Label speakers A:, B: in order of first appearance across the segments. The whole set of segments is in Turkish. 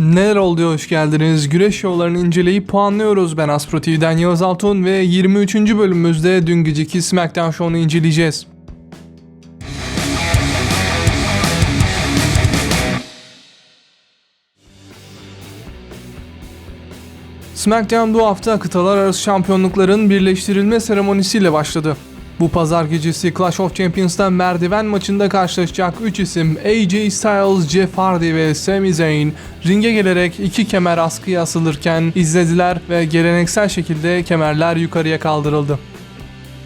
A: Neler oluyor hoş geldiniz. Güreş şovlarını inceleyip puanlıyoruz. Ben Aspro TV'den Yağız Altun ve 23. bölümümüzde dün geceki SmackDown Show'unu inceleyeceğiz. SmackDown bu hafta kıtalar arası şampiyonlukların birleştirilme seremonisiyle başladı. Bu pazar gecesi Clash of Champions'ta merdiven maçında karşılaşacak 3 isim AJ Styles, Jeff Hardy ve Sami Zayn ringe gelerek iki kemer askıya asılırken izlediler ve geleneksel şekilde kemerler yukarıya kaldırıldı.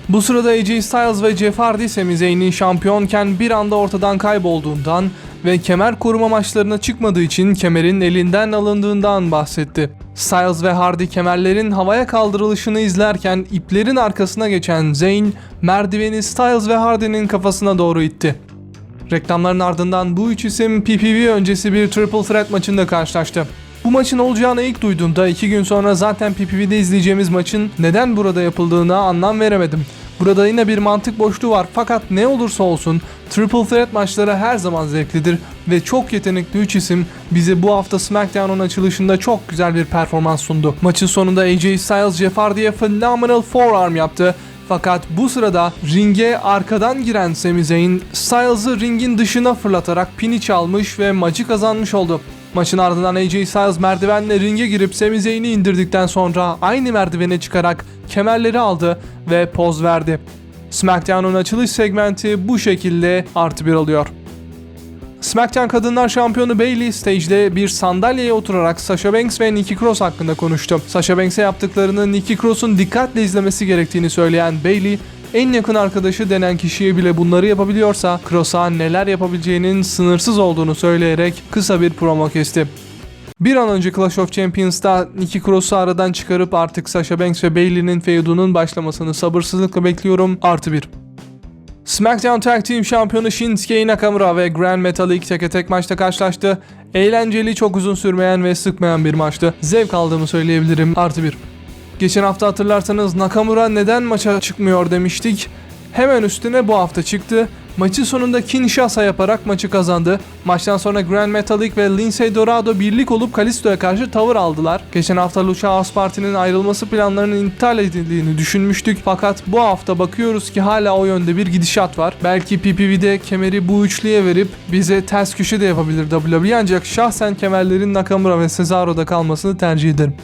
A: Bu sırada AJ Styles ve Jeff Hardy Sami Zayn'in şampiyonken bir anda ortadan kaybolduğundan ve kemer koruma maçlarına çıkmadığı için kemerin elinden alındığından bahsetti. Styles ve Hardy kemerlerin havaya kaldırılışını izlerken iplerin arkasına geçen Zayn merdiveni Styles ve Hardy'nin kafasına doğru itti. Reklamların ardından bu üç isim PPV öncesi bir Triple Threat maçında karşılaştı. Bu maçın olacağını ilk duyduğumda iki gün sonra zaten PPV'de izleyeceğimiz maçın neden burada yapıldığına anlam veremedim. Burada yine bir mantık boşluğu var fakat ne olursa olsun Triple Threat maçları her zaman zevklidir ve çok yetenekli 3 isim bize bu hafta SmackDown'un açılışında çok güzel bir performans sundu. Maçın sonunda AJ Styles Jeff Hardy'ye phenomenal forearm yaptı fakat bu sırada ringe arkadan giren Sami Zayn Styles'ı ringin dışına fırlatarak pini çalmış ve maçı kazanmış oldu. Maçın ardından AJ Styles merdivenle ringe girip Sami Zayn'i indirdikten sonra aynı merdivene çıkarak kemerleri aldı ve poz verdi. SmackDown'un açılış segmenti bu şekilde artı bir alıyor. SmackDown Kadınlar Şampiyonu Bayley stage'de bir sandalyeye oturarak Sasha Banks ve Nikki Cross hakkında konuştu. Sasha Banks'e yaptıklarını Nikki Cross'un dikkatle izlemesi gerektiğini söyleyen Bayley, en yakın arkadaşı denen kişiye bile bunları yapabiliyorsa Cross'a neler yapabileceğinin sınırsız olduğunu söyleyerek kısa bir promo kesti. Bir an önce Clash of Champions'ta Nikki Cross'u aradan çıkarıp artık Sasha Banks ve Bayley'nin feudunun başlamasını sabırsızlıkla bekliyorum. Artı bir. SmackDown Tag Team şampiyonu Shinsuke Nakamura ve Grand Metalik teke tek maçta karşılaştı. Eğlenceli, çok uzun sürmeyen ve sıkmayan bir maçtı. Zevk aldığımı söyleyebilirim. Artı bir. Geçen hafta hatırlarsanız Nakamura neden maça çıkmıyor demiştik. Hemen üstüne bu hafta çıktı. Maçın sonunda Kinshasa yaparak maçı kazandı. Maçtan sonra Grand Metalik ve Lindsay Dorado birlik olup Kalisto'ya karşı tavır aldılar. Geçen hafta Lucha House Party'nin ayrılması planlarının iptal edildiğini düşünmüştük. Fakat bu hafta bakıyoruz ki hala o yönde bir gidişat var. Belki PPV'de kemeri bu üçlüye verip bize ters köşe de yapabilir WWE ancak şahsen kemerlerin Nakamura ve Cesaro'da kalmasını tercih ederim.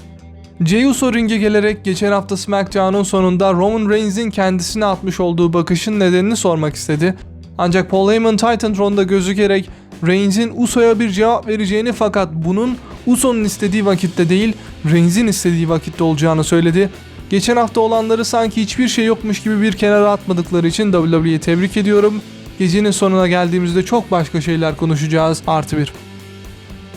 A: Jey Uso ringe gelerek geçen hafta SmackDown'un sonunda Roman Reigns'in kendisine atmış olduğu bakışın nedenini sormak istedi. Ancak Paul Heyman Titantron'da gözükerek Reigns'in Uso'ya bir cevap vereceğini fakat bunun Uso'nun istediği vakitte değil Reigns'in istediği vakitte olacağını söyledi. Geçen hafta olanları sanki hiçbir şey yokmuş gibi bir kenara atmadıkları için WWE'yi tebrik ediyorum. Gecenin sonuna geldiğimizde çok başka şeyler konuşacağız. Artı bir.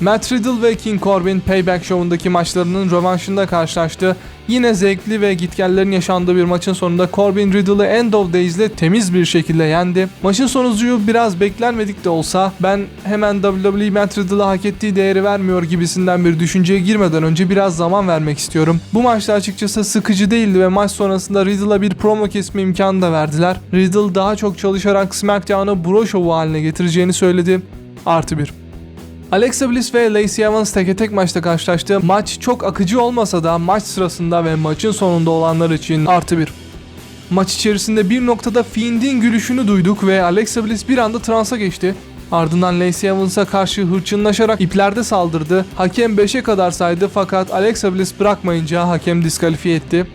A: Matt Riddle ve King Corbin Payback Show'undaki maçlarının rövanşında karşılaştı. Yine zevkli ve gitgellerin yaşandığı bir maçın sonunda Corbin Riddle'ı End of Days ile temiz bir şekilde yendi. Maçın sonucu biraz beklenmedik de olsa ben hemen WWE Matt Riddle'a hak ettiği değeri vermiyor gibisinden bir düşünceye girmeden önce biraz zaman vermek istiyorum. Bu maçta açıkçası sıkıcı değildi ve maç sonrasında Riddle'a bir promo kesme imkanı da verdiler. Riddle daha çok çalışarak SmackDown'ı bro haline getireceğini söyledi. Artı bir. Alexa Bliss ve Lacey Evans teke tek maçta karşılaştı. Maç çok akıcı olmasa da maç sırasında ve maçın sonunda olanlar için artı bir. Maç içerisinde bir noktada Fiend'in gülüşünü duyduk ve Alexa Bliss bir anda transa geçti. Ardından Lacey Evans'a karşı hırçınlaşarak iplerde saldırdı. Hakem 5'e kadar saydı fakat Alexa Bliss bırakmayınca hakem diskalifiye etti.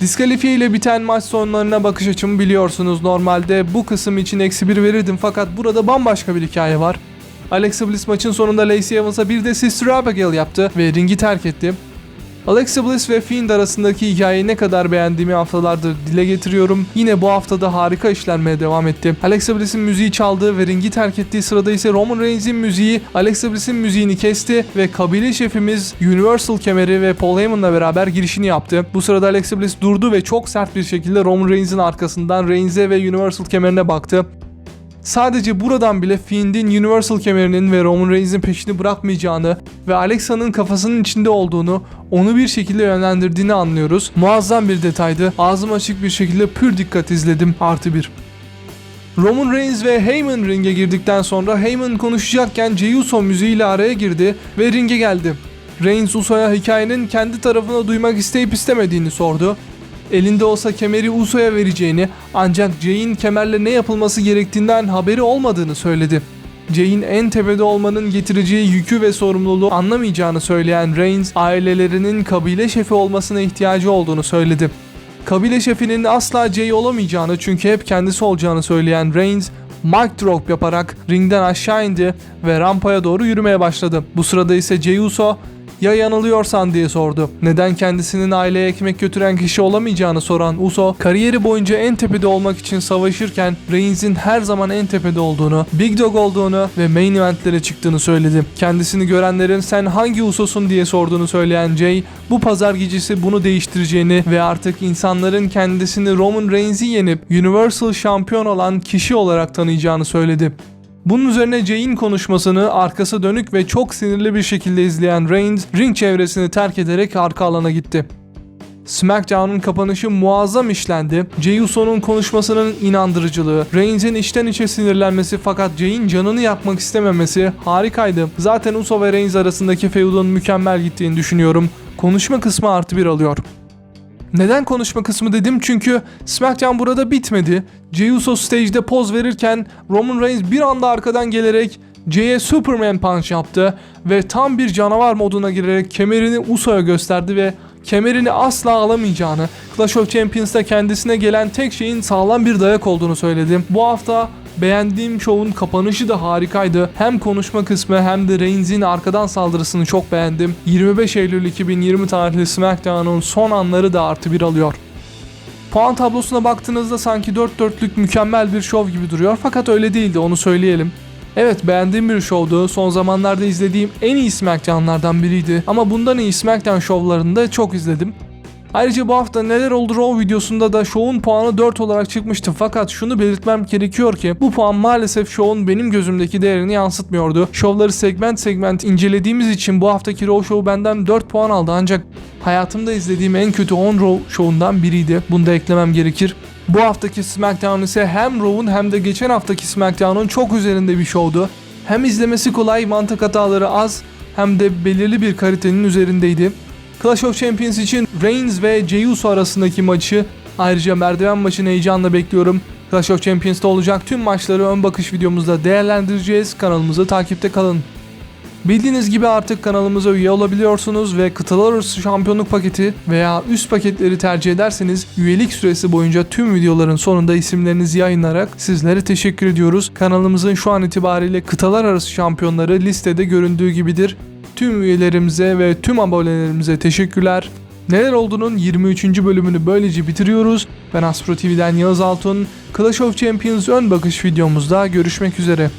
A: Diskalifiye ile biten maç sonlarına bakış açımı biliyorsunuz. Normalde bu kısım için eksi bir verirdim fakat burada bambaşka bir hikaye var. Alexa Bliss maçın sonunda Lacey Evans'a bir de Sister Abigail yaptı ve ringi terk etti. Alexa Bliss ve Fiend arasındaki hikayeyi ne kadar beğendiğimi haftalardır dile getiriyorum. Yine bu haftada harika işlenmeye devam etti. Alexa Bliss'in müziği çaldığı ve ringi terk ettiği sırada ise Roman Reigns'in müziği Alexa Bliss'in müziğini kesti ve kabile şefimiz Universal kemeri ve Paul Heyman'la beraber girişini yaptı. Bu sırada Alexa Bliss durdu ve çok sert bir şekilde Roman Reigns'in arkasından Reigns'e ve Universal kemerine baktı. Sadece buradan bile Fiend'in Universal kemerinin ve Roman Reigns'in peşini bırakmayacağını ve Alexa'nın kafasının içinde olduğunu, onu bir şekilde yönlendirdiğini anlıyoruz. Muazzam bir detaydı. Ağzım açık bir şekilde pür dikkat izledim. Artı bir. Roman Reigns ve Heyman ringe girdikten sonra Heyman konuşacakken Jey Uso müziğiyle araya girdi ve ringe geldi. Reigns Uso'ya hikayenin kendi tarafına duymak isteyip istemediğini sordu. Elinde olsa kemeri Uso'ya vereceğini ancak Jey'in kemerle ne yapılması gerektiğinden haberi olmadığını söyledi. Jey'in en tepede olmanın getireceği yükü ve sorumluluğu anlamayacağını söyleyen Reigns, ailelerinin kabile şefi olmasına ihtiyacı olduğunu söyledi. Kabile şefinin asla Jey olamayacağını çünkü hep kendisi olacağını söyleyen Reigns, mic drop yaparak ringden aşağı indi ve rampaya doğru yürümeye başladı. Bu sırada ise Jey Uso, ya yanılıyorsan diye sordu. Neden kendisinin aileye ekmek götüren kişi olamayacağını soran Uso, kariyeri boyunca en tepede olmak için savaşırken Reigns'in her zaman en tepede olduğunu, Big Dog olduğunu ve main eventlere çıktığını söyledi. Kendisini görenlerin sen hangi Uso'sun diye sorduğunu söyleyen Jay, bu pazar gecesi bunu değiştireceğini ve artık insanların kendisini Roman Reigns'i yenip Universal şampiyon olan kişi olarak tanıyacağını söyledi. Bunun üzerine Jay'in konuşmasını arkası dönük ve çok sinirli bir şekilde izleyen Reigns ring çevresini terk ederek arka alana gitti. SmackDown'un kapanışı muazzam işlendi. Jey Uso'nun konuşmasının inandırıcılığı, Reigns'in içten içe sinirlenmesi fakat Jey'in canını yakmak istememesi harikaydı. Zaten Uso ve Reigns arasındaki feudun mükemmel gittiğini düşünüyorum. Konuşma kısmı artı bir alıyor. Neden konuşma kısmı dedim? Çünkü SmackDown burada bitmedi. Jey Uso stage'de poz verirken Roman Reigns bir anda arkadan gelerek Jey'e Superman Punch yaptı ve tam bir canavar moduna girerek kemerini Uso'ya gösterdi ve kemerini asla alamayacağını, Clash of Champions'ta kendisine gelen tek şeyin sağlam bir dayak olduğunu söyledi. Bu hafta beğendiğim şovun kapanışı da harikaydı. Hem konuşma kısmı hem de Reigns'in arkadan saldırısını çok beğendim. 25 Eylül 2020 tarihli SmackDown'un son anları da artı bir alıyor. Puan tablosuna baktığınızda sanki 4 dörtlük mükemmel bir şov gibi duruyor fakat öyle değildi onu söyleyelim. Evet beğendiğim bir şovdu. Son zamanlarda izlediğim en iyi SmackDown'lardan biriydi. Ama bundan iyi SmackDown şovlarını da çok izledim. Ayrıca bu hafta neler oldu Raw videosunda da şovun puanı 4 olarak çıkmıştı fakat şunu belirtmem gerekiyor ki bu puan maalesef şovun benim gözümdeki değerini yansıtmıyordu. Şovları segment segment incelediğimiz için bu haftaki Raw Show benden 4 puan aldı ancak hayatımda izlediğim en kötü 10 Raw şovundan biriydi. Bunu da eklemem gerekir. Bu haftaki SmackDown ise hem Raw'un hem de geçen haftaki SmackDown'un çok üzerinde bir şovdu. Hem izlemesi kolay, mantık hataları az hem de belirli bir kalitenin üzerindeydi. Clash of Champions için Reigns ve Jey Uso arasındaki maçı ayrıca merdiven maçını heyecanla bekliyorum. Clash of Champions'ta olacak tüm maçları ön bakış videomuzda değerlendireceğiz. Kanalımızı takipte kalın. Bildiğiniz gibi artık kanalımıza üye olabiliyorsunuz ve kıtalar arası şampiyonluk paketi veya üst paketleri tercih ederseniz üyelik süresi boyunca tüm videoların sonunda isimlerinizi yayınlarak sizlere teşekkür ediyoruz. Kanalımızın şu an itibariyle kıtalar arası şampiyonları listede göründüğü gibidir. Tüm üyelerimize ve tüm abonelerimize teşekkürler. Neler olduğunun 23. bölümünü böylece bitiriyoruz. Ben Aspro TV'den Yağız Altun. Clash of Champions ön bakış videomuzda görüşmek üzere.